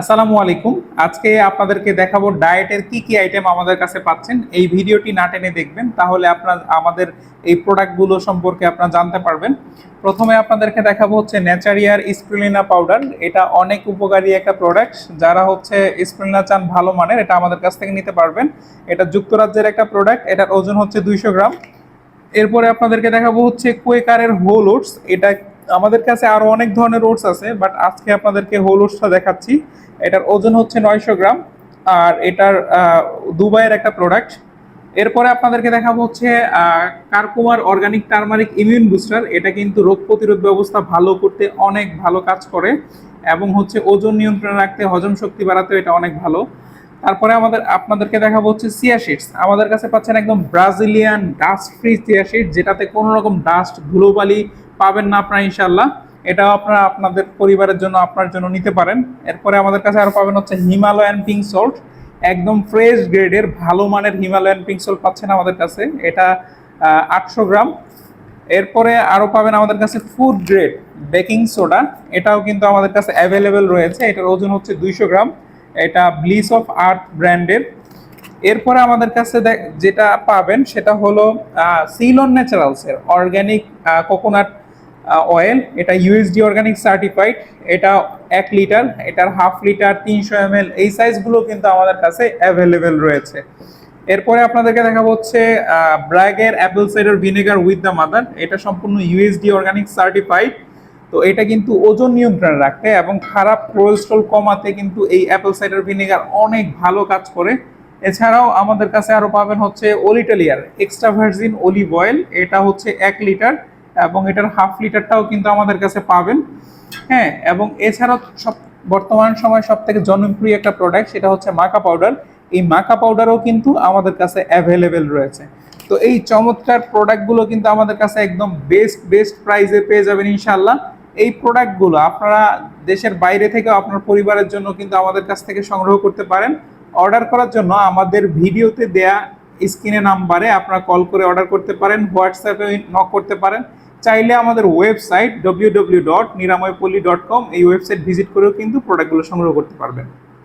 আসসালামু আলাইকুম। আজকে আপনাদেরকে দেখাবো ডায়েটের কি কি আইটেম আমাদের কাছে পাচ্ছেন। এই ভিডিওটি না টেনে দেখবেন, তাহলে আপনার, আমাদের এই প্রোডাক্টগুলো সম্পর্কে আপনারা জানতে পারবেন। প্রথমে আপনাদেরকে দেখাবো হচ্ছে ন্যাচারিয়ার স্প্রুলিনা পাউডার এটা অনেক উপকারী একটা প্রোডাক্ট যারা হচ্ছে স্প্রুলিনা চান ভালো মানের, এটা আমাদের কাছ থেকে নিতে পারবেন। এটা যুক্তরাজ্যের একটা প্রোডাক্ট এটার ওজন হচ্ছে দুইশো গ্রাম। এরপরে আপনাদেরকে দেখাবো হচ্ছে কুয়েকারের হোল ওটস এটা আমাদের কাছে আরও অনেক ধরনের ওটস আছে বাট আজকে আপনাদেরকে হোল ওটসটা দেখাচ্ছি। এটার ওজন হচ্ছে নয়শো গ্রাম, আর এটার দুবাইয়ের একটা প্রোডাক্ট এরপরে আপনাদেরকে দেখাবো হচ্ছে কারকুমার অর্গানিক টার্মারিক ইমিউন বুস্টার এটা কিন্তু রোগ প্রতিরোধ ব্যবস্থা ভালো করতে অনেক ভালো কাজ করে, এবং হচ্ছে ওজন নিয়ন্ত্রণে রাখতে, হজম শক্তি বাড়াতে এটা অনেক ভালো। তারপরে আমাদের, আপনাদেরকে দেখাবো হচ্ছে চিয়া শিটস আমাদের কাছে পাচ্ছেন একদম Brazilian dust free chia seed যেটাতে কোনো রকম ডাস্ট ধুলোবালি পাবেন না আপনারা ইনশাল্লাহ এটাও আপনারা আপনাদের পরিবারের জন্য, আপনার জন্য নিতে পারেন। এরপরে আমাদের কাছে আরও পাবেন হচ্ছে হিমালয়ান পিঙ্ক সল্ট একদম ফ্রেশ গ্রেডের ভালো মানের হিমালয়ান পিঙ্ক সল্ট পাচ্ছেন আমাদের কাছে। এটা আটশো গ্রাম। এরপরে আরও পাবেন আমাদের কাছে ফুড গ্রেড বেকিং সোডা এটাও কিন্তু আমাদের কাছে অ্যাভেলেবেল রয়েছে। এটার ওজন হচ্ছে দুইশো গ্রাম। এটা ব্লিস অফ আর্থ ব্র্যান্ডের এরপরে আমাদের কাছে যেটা পাবেন সেটা হলো সিলন ন্যাচারালসের অর্গ্যানিক কোকোনাট অয়েল এটা ইউএসডি অর্গানিক সার্টিফাইড এটা এক লিটার এটার হাফ লিটার তিনশো এম এই সাইজগুলো কিন্তু আমাদের কাছে অ্যাভেলেবেল রয়েছে। এরপরে আপনাদেরকে দেখা হচ্ছে ব্র্যাগের apple cider vinegar with the mother এটা সম্পূর্ণ ইউএসডি অর্গানিক সার্টিফাইড তো এটা কিন্তু ওজন নিয়ন্ত্রণে রাখতে এবং খারাপ কোলেস্ট্রল কমাতে কিন্তু এই অ্যাপেল সাইডার ভিনেগার অনেক ভালো কাজ করে। এছাড়াও আমাদের কাছে আরও পাবেন হচ্ছে অলিটালিয়ার এক্সট্রা ভার্জিন অলিভ অয়েল এটা হচ্ছে এক লিটার এবং এটার হাফ লিটারটাও কিন্তু আমাদের কাছে পাবেন। হ্যাঁ এবং এছাড়াও সব বর্তমান সময় সব থেকে জনপ্রিয় একটা প্রোডাক্ট সেটা হচ্ছে মাকা পাউডার এই মাকা পাউডারও কিন্তু আমাদের কাছে অ্যাভেলেবেল রয়েছে। তো এই চমৎকার প্রোডাক্টগুলো কিন্তু আমাদের কাছে একদম বেস্ট বেস্ট প্রাইসে পেয়ে যাবেন ইনশাল্লাহ এই প্রোডাক্টগুলো আপনারা দেশের বাইরে থেকে আপনার পরিবারের জন্য কিন্তু আমাদের কাছ থেকে সংগ্রহ করতে পারেন। অর্ডার করার জন্য আমাদের ভিডিওতে দেয়া স্ক্রিনে নাম্বারে আপনারা কল করে অর্ডার করতে পারেন হোয়াটসঅ্যাপে নক করতে পারেন। চাইলে আমাদের website W W dot Niramoypolli dot com এই ওয়েবসাইট ভিজিট করেও কিন্তু প্রোডাক্টগুলো সংগ্রহ করতে পারবেন।